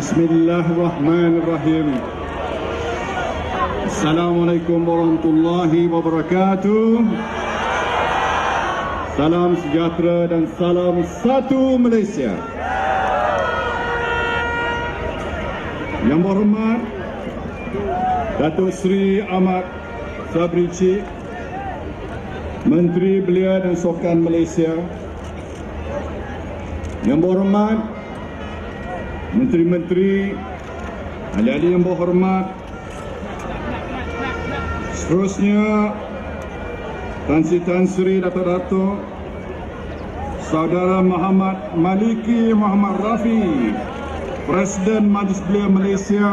Bismillahirrahmanirrahim. Assalamualaikum warahmatullahi wabarakatuh. Salam sejahtera dan salam satu Malaysia. Yang berhormat Datuk Seri Ahmad Sabri Cik Menteri Belia dan Sukan Malaysia Yang berhormat Menteri-menteri Ahli-ahli yang berhormat Seterusnya Tan Sri Tan Sri Dato-Dato Saudara Muhammad Maliki Muhammad Rafi Presiden Majlis Belia Malaysia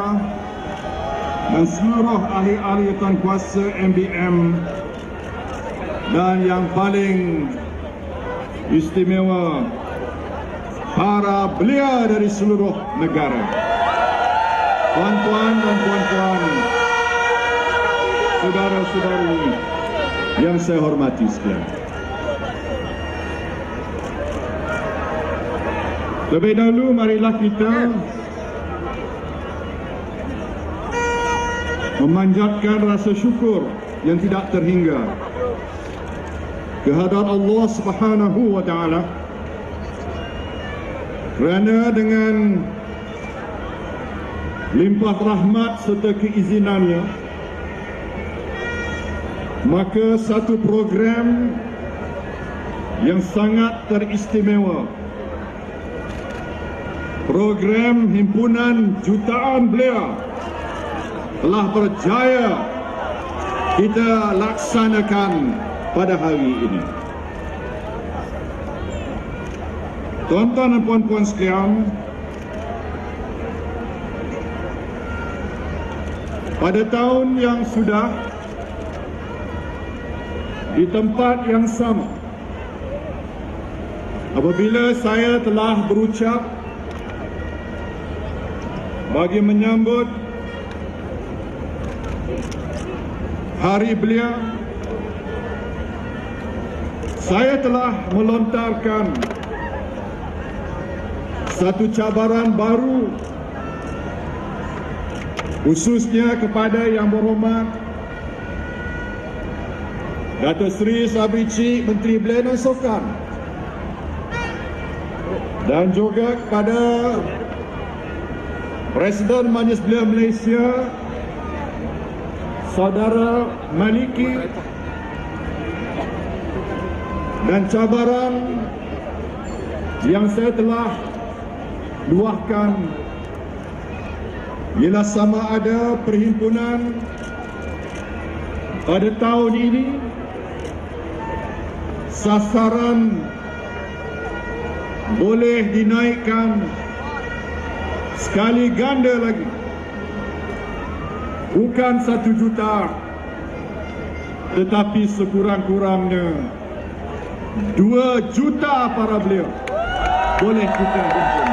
dan seluruh ahli-ahli tuan kuasa MBM dan yang paling istimewa para belia dari seluruh negara. Tuan-tuan dan puan-puan, saudara-saudari yang saya hormati sekalian. Lebih dahulu marilah kita memanjatkan rasa syukur yang tidak terhingga kehadrat Allah Subhanahu wa taala kerana dengan limpah rahmat serta keizinannya maka satu program yang sangat teristimewa program himpunan jutaan belia telah berjaya kita laksanakan pada hari ini. Tuan-tuan dan puan-puan sekalian, pada tahun yang sudah di tempat yang sama apabila saya telah berucap bagi menyambut hari belia saya telah melontarkan satu cabaran baru khususnya kepada yang berhormat Datuk Seri Sabri Cik Menteri Belia dan Sukan dan juga kepada Presiden Majlis Belia Malaysia saudara Maliki. Dan cabaran yang saya telah luahkan ialah sama ada perhimpunan pada tahun ini sasaran boleh dinaikkan sekali ganda lagi bukan satu juta tetapi sekurang-kurangnya dua juta para beliau boleh kita himpunkan.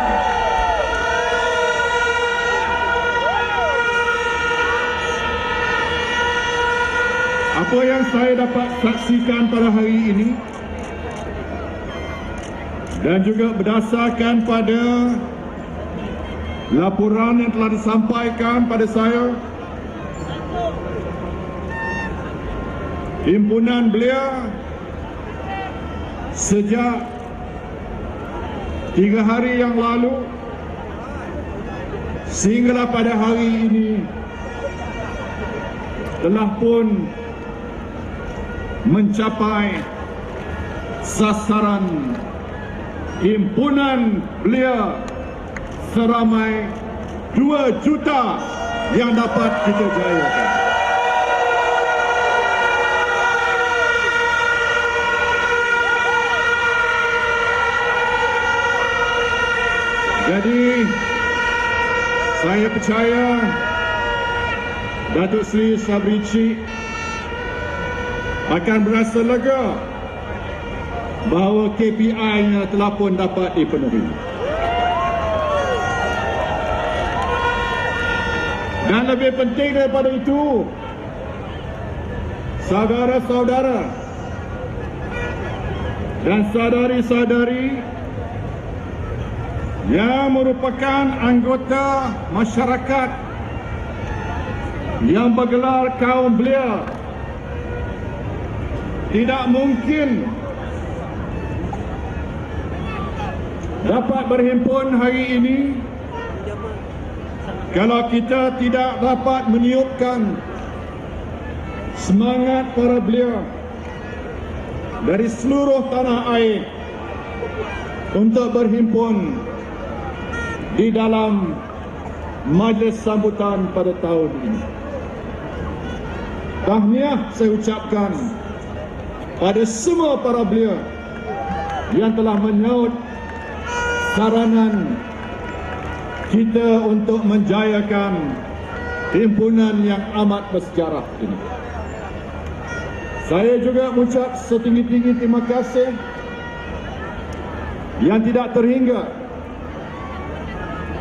Apa yang saya dapat saksikan pada hari ini dan juga berdasarkan pada laporan yang telah disampaikan pada saya himpunan belia sejak tiga hari yang lalu sehinggalah pada hari ini telah pun mencapai sasaran himpunan belia seramai 2 juta yang dapat kita jayakan. Jadi saya percaya Datuk Seri Sabri Cik akan berasa lega bahawa KPI-nya telah pun dapat dipenuhi. Dan lebih penting daripada itu, saudara-saudara dan saudari-saudari yang merupakan anggota masyarakat yang bergelar kaum belia tidak mungkin. Dapat berhimpun hari ini. Kalau kita tidak dapat meniupkan semangat para belia dari seluruh tanah air untuk berhimpun di dalam majlis sambutan pada tahun ini. Tahniah saya ucapkan pada semua para belia yang telah menyaut saranan kita untuk menjayakan himpunan yang amat bersejarah ini. Saya juga mengucap setinggi-tinggi terima kasih yang tidak terhingga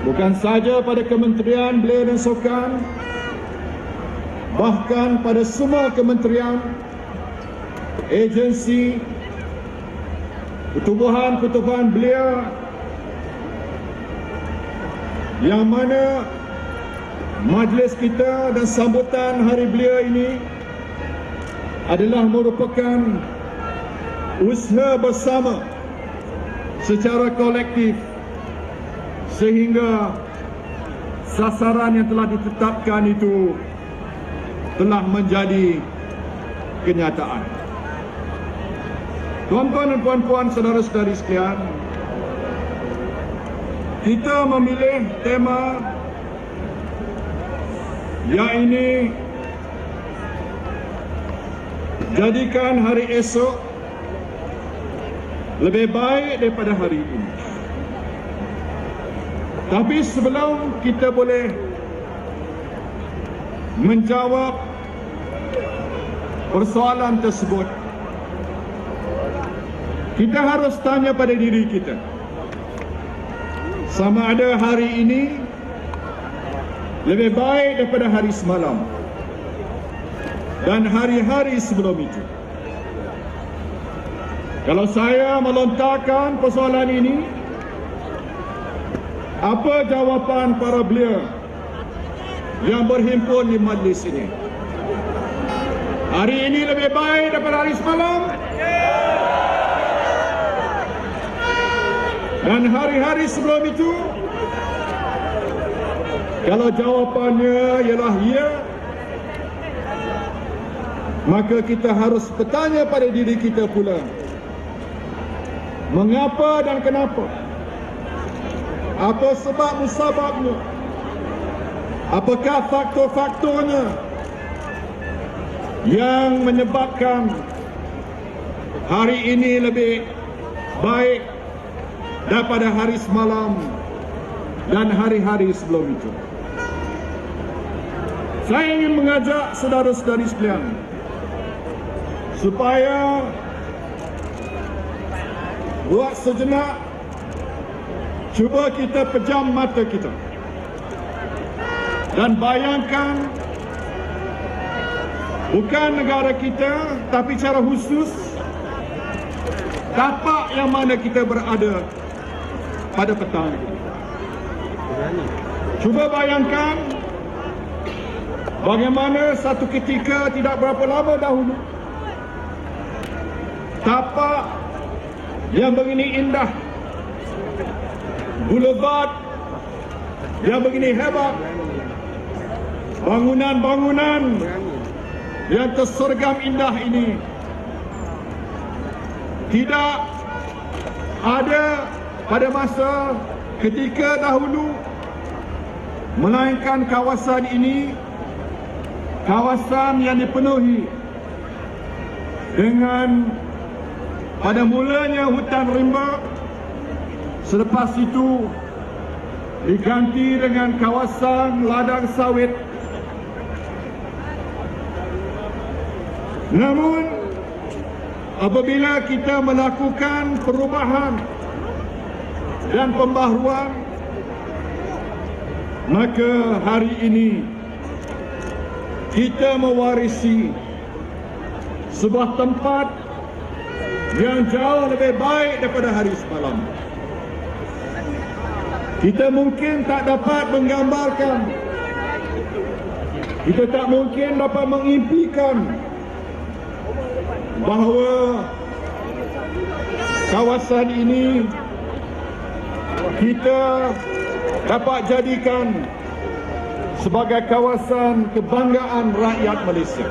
bukan saja pada Kementerian Belia dan Sukan bahkan pada semua kementerian agensi pertubuhan-pertubuhan belia yang mana majlis kita dan sambutan hari belia ini adalah merupakan usaha bersama secara kolektif sehingga sasaran yang telah ditetapkan itu telah menjadi kenyataan. Tuan-tuan dan puan-puan saudara-saudari sekalian, kita memilih tema yang ini jadikan hari esok lebih baik daripada hari ini. Tapi sebelum kita boleh menjawab persoalan tersebut, kita harus tanya pada diri kita. Sama ada hari ini lebih baik daripada hari semalam dan hari-hari sebelum itu. Kalau saya melontarkan persoalan ini, apa jawapan para belia yang berhimpun di majlis ini? Hari ini lebih baik daripada hari semalam? Dan hari-hari sebelum itu? Kalau jawapannya ialah ya, maka kita harus bertanya pada diri kita pula mengapa dan kenapa apa sebab musababnya apakah faktor-faktornya yang menyebabkan hari ini lebih baik daripada hari semalam dan hari-hari sebelum itu. Saya ingin mengajak saudara-saudari sekalian supaya buat sejenak cuba kita pejam mata kita dan bayangkan bukan negara kita tapi secara khusus tapak yang mana kita berada pada petang. Cuba bayangkan bagaimana satu ketika tidak berapa lama dahulu tapak yang begini indah boulevard yang begini hebat bangunan-bangunan yang tersergam indah ini tidak ada pada masa ketika dahulu melainkan kawasan ini kawasan yang dipenuhi dengan pada mulanya hutan rimba selepas itu diganti dengan kawasan ladang sawit. Namun apabila kita melakukan perubahan dan pembaharuan maka hari ini kita mewarisi sebuah tempat yang jauh lebih baik daripada hari semalam. Kita mungkin tak dapat menggambarkan Kita tak mungkin dapat mengimpikan Bahawa Kawasan ini Kita dapat jadikan Sebagai kawasan kebanggaan rakyat Malaysia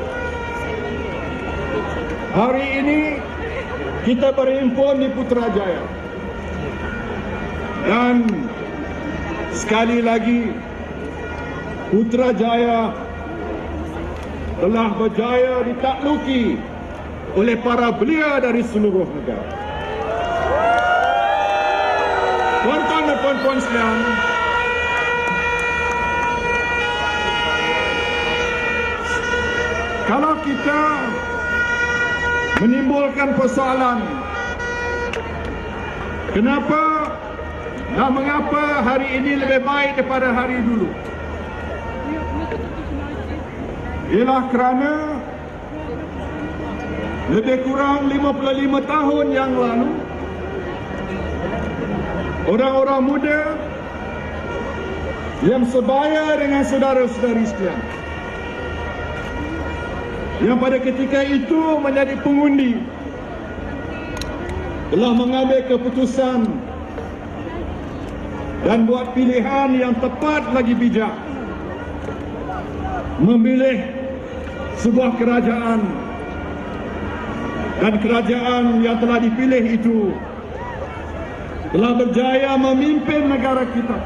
Hari ini kita berhimpun di Putrajaya dan sekali lagi Putrajaya telah berjaya ditakluki oleh para belia dari seluruh negara. Dan puan-puan sekalian, kalau kita menimbulkan persoalan kenapa dan mengapa hari ini lebih baik daripada hari dulu? Ialah kerana lebih kurang 55 tahun yang lalu orang-orang muda yang sebaya dengan saudara-saudari sekalian. Yang pada ketika itu menjadi pengundi telah mengambil keputusan dan buat pilihan yang tepat lagi bijak. Memilih sebuah kerajaan dan kerajaan yang telah dipilih itu telah berjaya memimpin negara kita.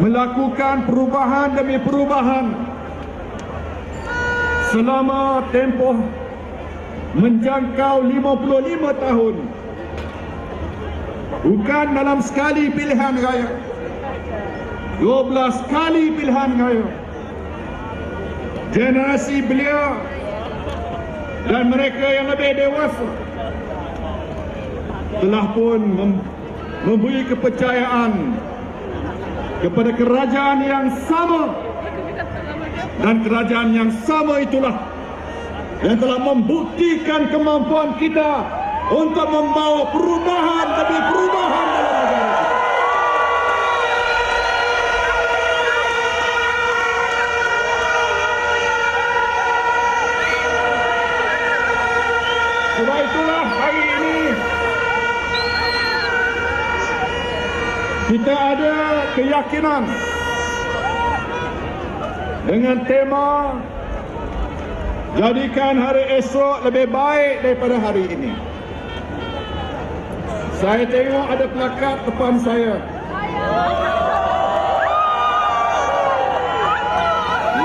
Melakukan perubahan demi perubahan. Selama tempoh menjangkau 55 tahun. Bukan dalam sekali pilihan raya. 12 kali pilihan raya. Generasi beliau dan mereka yang lebih dewasa telah pun mem- memberi kepercayaan kepada kerajaan yang sama dan kerajaan yang sama itulah yang telah membuktikan kemampuan kita untuk membawa perubahan demi perubahan dalam negara kita. Sebab itulah hari ini kita ada keyakinan dengan tema jadikan hari esok lebih baik daripada hari ini. Saya tengok ada plakat depan saya.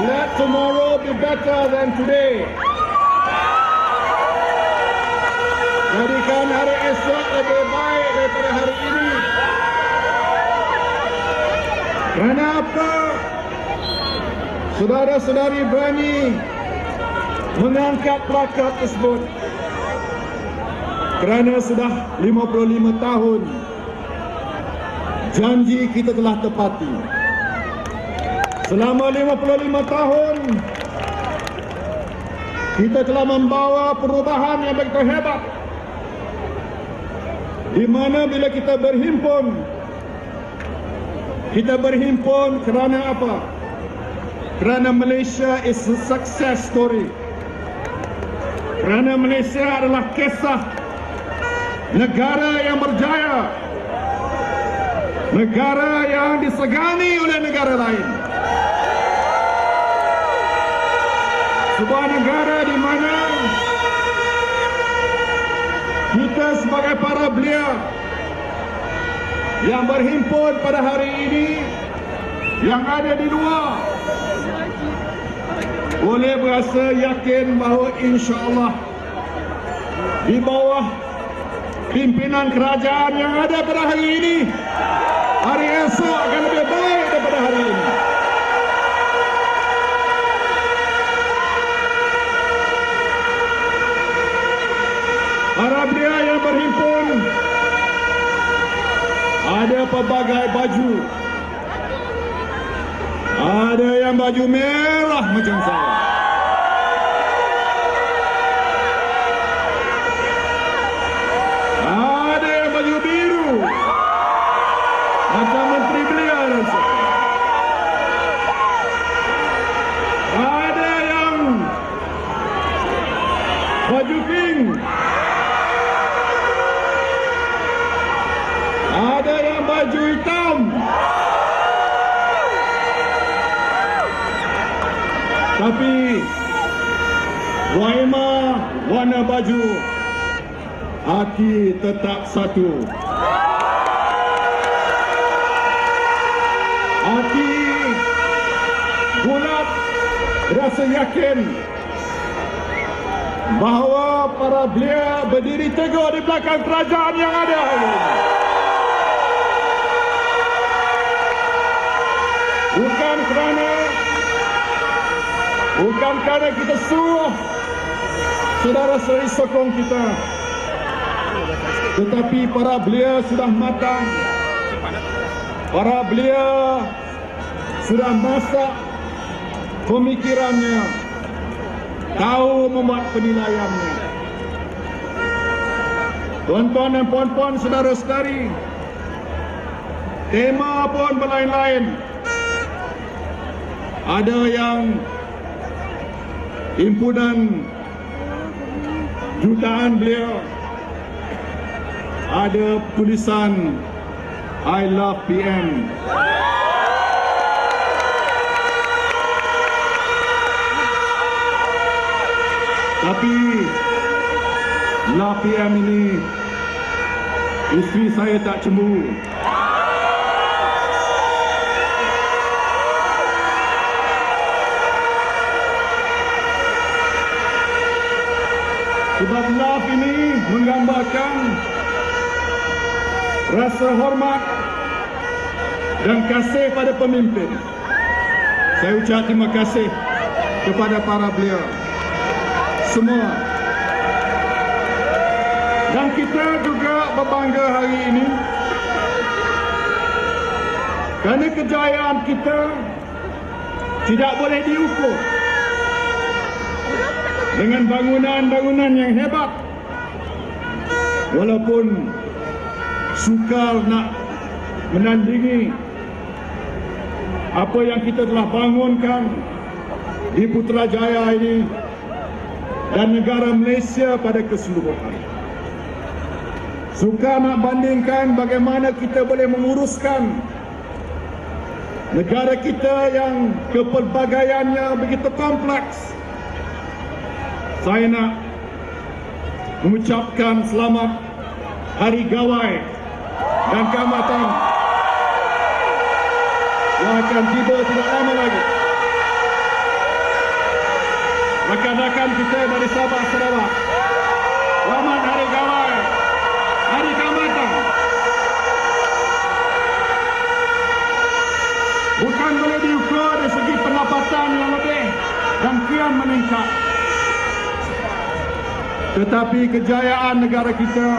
Let tomorrow be better than today. Jadikan hari esok lebih baik daripada hari ini. Kenapa saudara-saudari berani mengangkat plakat tersebut? Kerana sudah 55 tahun janji kita telah tepati. Selama 55 tahun kita telah membawa perubahan yang begitu hebat. Di mana bila kita berhimpun kita berhimpun kerana apa? Kerana Malaysia is a success story. Kerana Malaysia adalah kisah negara yang berjaya. Negara yang disegani oleh negara lain. Sebuah negara di mana kita sebagai para belia yang berhimpun pada hari ini yang ada di luar boleh berasa yakin bahawa insya-Allah di bawah pimpinan kerajaan yang ada pada hari ini hari esok akan lebih baik daripada hari ini. Para belia yang berhimpun ada pelbagai baju. Yang baju merah macam saya. Ada yang baju biru. Tapi Waima warna baju Hati tetap satu Hati bulat rasa yakin bahawa para belia berdiri teguh di belakang kerajaan yang ada ini. Bukan kerana bukan kerana kita suruh saudara-saudari sokong kita. Tetapi para belia sudah matang. Para belia sudah masak pemikirannya. Tahu membuat penilaiannya. Tuan-tuan dan puan-puan saudara-saudari tema pun berlain-lain. Ada yang himpunan jutaan beliau ada tulisan I love PM Tapi Love PM ini Isteri saya tak cemburu Sebab love ini menggambarkan Rasa hormat Dan kasih pada pemimpin Saya ucap terima kasih Kepada para beliau semua. Dan kita juga berbangga hari ini kerana kejayaan kita tidak boleh diukur dengan bangunan-bangunan yang hebat walaupun sukar nak menandingi apa yang kita telah bangunkan di Putrajaya ini dan negara Malaysia pada keseluruhan. Suka nak bandingkan bagaimana kita boleh menguruskan negara kita yang kepelbagaiannya begitu kompleks. Saya nak mengucapkan selamat Hari Gawai dan Keamatan yang akan tiba tidak lama lagi rakan-rakan kita dari Sabah Sarawak. Selamat Hari Gawai, Hari Keamatan. Bukan boleh diukur dari segi pendapatan yang lebih dan kian meningkat. Tetapi kejayaan negara kita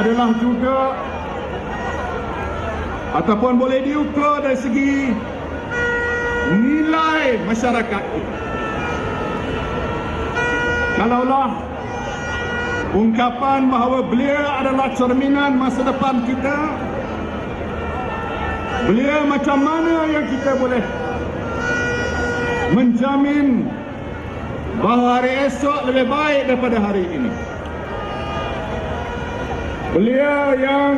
adalah juga ataupun boleh diukur dari segi nilai masyarakat kita. Kalaulah ungkapan bahawa beliau adalah cerminan masa depan kita, beliau macam mana yang kita boleh menjamin bahawa hari esok lebih baik daripada hari ini. Beliau yang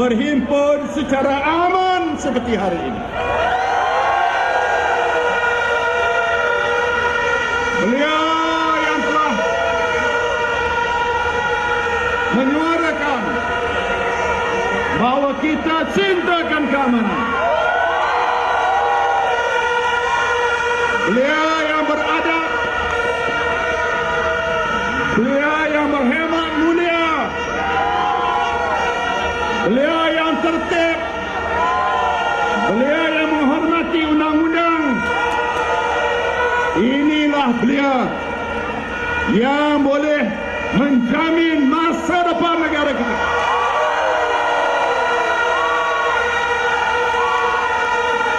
berhimpun secara aman seperti hari ini. Beliau yang telah menyuarakan bahawa kita cintakan keamanan. Beliau yang boleh menjamin masa depan negara kita.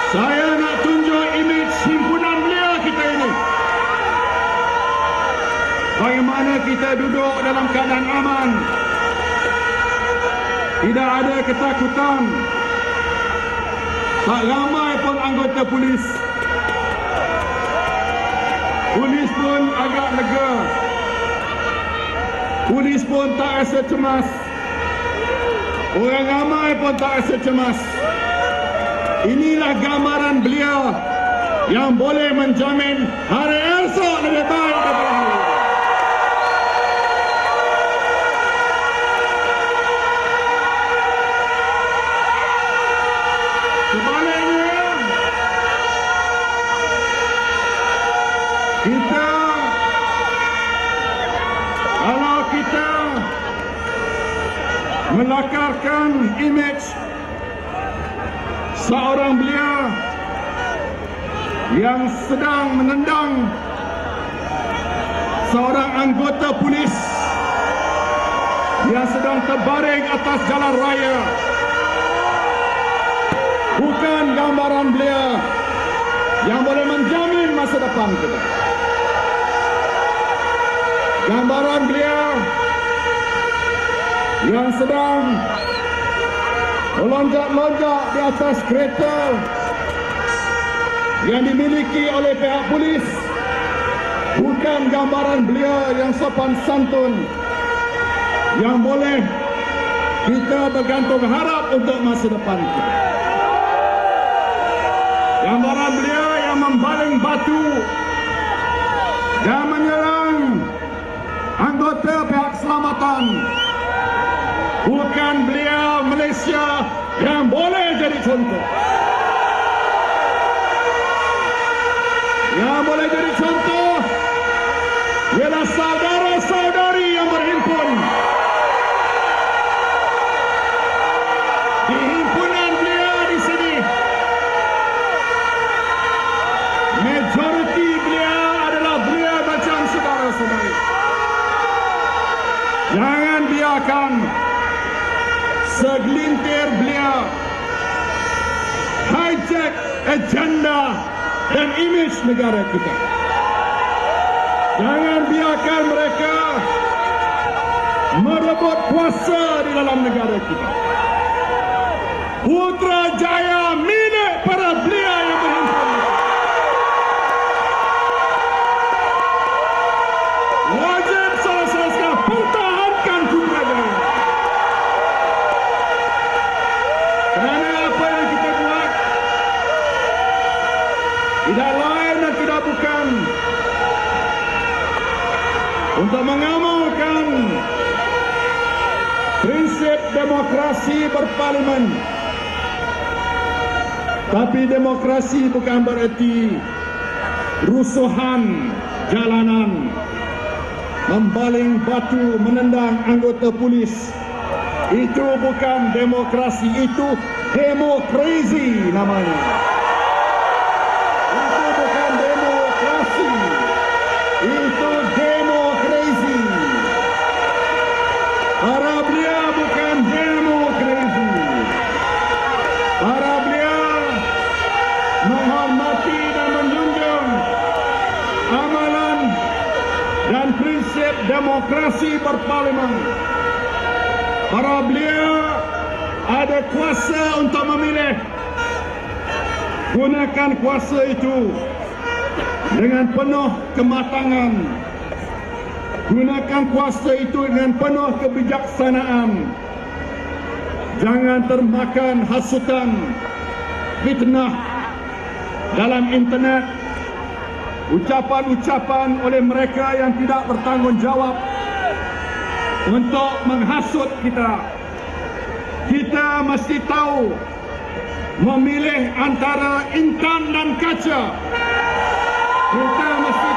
Saya nak tunjuk imej himpunan belia kita ini. Bagaimana kita duduk dalam keadaan aman. Tidak ada ketakutan. Tak ramai pun anggota polis. Polis pun agak lega. Polis pun tak rasa cemas. Orang ramai pun tak rasa cemas. Inilah gambaran beliau yang boleh menjamin hari esok lebih baik daripada hari ini. Sebaliknya, kita kalau kita melakarkan imej seorang belia yang sedang menendang seorang anggota polis yang sedang terbaring atas jalan raya. Bukan gambaran belia yang boleh menjamin masa depan kita. Gambaran belia yang sedang melonjak-lonjak di atas kereta yang dimiliki oleh pihak polis bukan gambaran beliau yang sopan santun yang boleh kita bergantung harap untuk masa depan kita. Gambaran beliau yang membaling batu dan menyerang anggota pihak keselamatan beliau Malaysia yang boleh jadi contoh. Yang boleh jadi contoh ialah saudara-saudari yang berhimpun. Di himpunan beliau di sini, majoriti beliau adalah beliau macam saudara-saudari. Jangan biarkan segelintir beliau hijack agenda dan imej negara kita. Jangan biarkan mereka merebut kuasa di dalam negara kita. Putrajaya milik para belia yang berhimpun. Wajib salah-salah sekarang pertahankan Putrajaya. Kerana apa yang kita buat tidak lain dan tidak bukan untuk mengamalkan prinsip demokrasi berparlimen. Tapi demokrasi bukan bererti rusuhan jalanan, membaling batu, menendang anggota polis. Itu bukan demokrasi, itu demokrasi namanya. Menghormati dan menjunjung amalan dan prinsip demokrasi berparlimen. Para belia ada kuasa untuk memilih. Gunakan kuasa itu dengan penuh kematangan. Gunakan kuasa itu dengan penuh kebijaksanaan. Jangan termakan hasutan, fitnah dalam internet, ucapan-ucapan oleh mereka yang tidak bertanggungjawab untuk menghasut kita. Kita mesti tahu memilih antara intan dan kaca. Kita mesti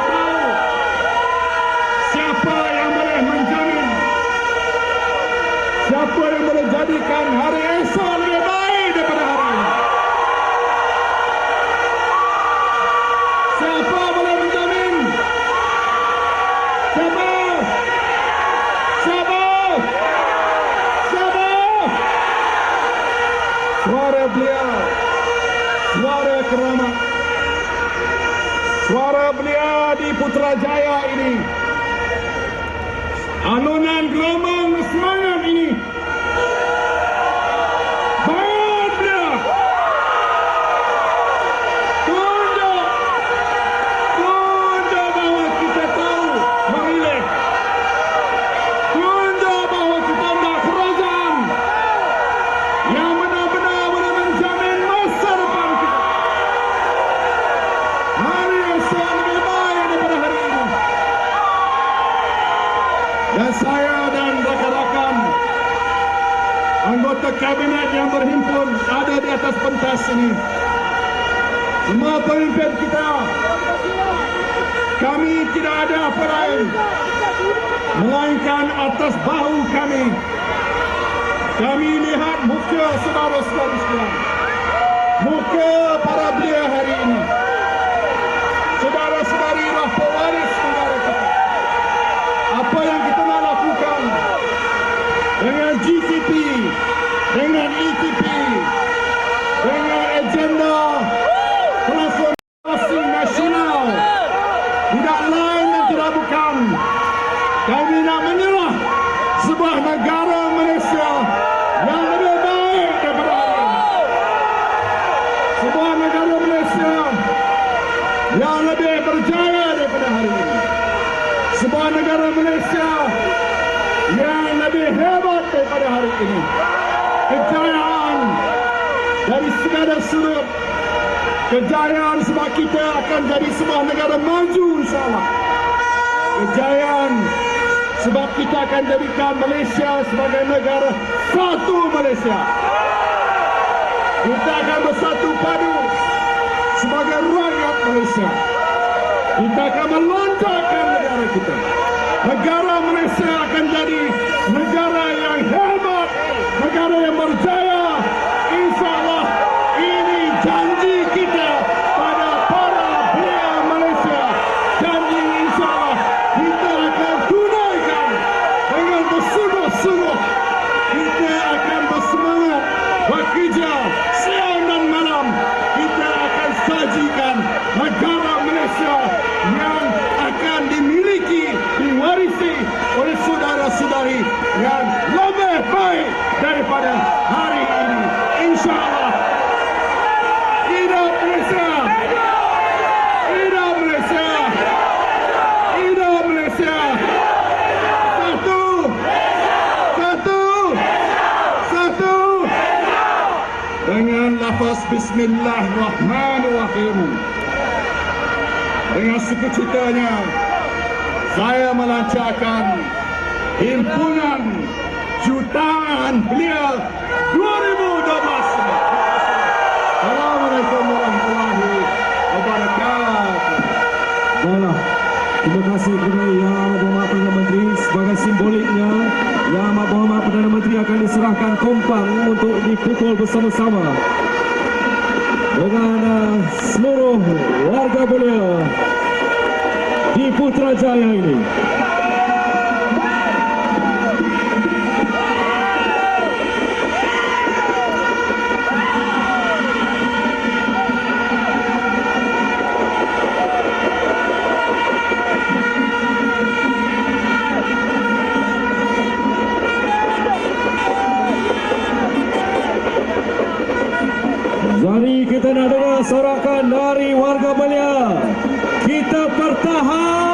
dan saya dan rakan-rakan anggota kabinet yang berhimpun ada di atas pentas ini. Semua pemimpin kita, kami tidak ada apa lain melainkan atas bahu kami. Kami lihat muka saudara-saudara sekalian. Muka para belia hari ini. Lebih berjaya daripada hari ini. Sebuah negara Malaysia yang lebih hebat daripada hari ini. Kejayaan dari segala sudut. Kejayaan sebab kita akan jadi sebuah negara maju insyaAllah. Kejayaan sebab kita akan jadikan Malaysia sebagai negara satu Malaysia. Kita akan bersatu padu sebagai rakyat Malaysia. Kita akan melontarkan negara kita. Negara Malaysia akan jadi negara yang hebat, negara yang berjaya. InsyaAllah ini janji kita pada para belia Malaysia. Janji insyaAllah kita akan tunaikan dengan bersungguh-sungguh. Kita akan bersemangat bekerja siang dan malam. Kita akan sajikan negara Malaysia yang akan dimiliki, diwarisi oleh saudara-saudari yang lebih baik daripada hari ini. InsyaAllah. Hidup Malaysia! Hidup Malaysia! Hidup Malaysia! Satu! Satu! Satu! Dengan lafaz Bismillahirrahmanirrahim. Dengan sukacitanya, saya melancarkan himpunan jutaan belia 2012. Assalamualaikum warahmatullahi wabarakatuh. Baiklah, terima kasih kepada Yang Amat Berhormat Perdana Menteri sebagai simboliknya Yang Amat Berhormat Perdana Menteri akan diserahkan kompang untuk dipukul bersama-sama dengan uh, seluruh warga belia di Putrajaya ini. Kita nak dengar sorakan dari warga belia. Kita pertahan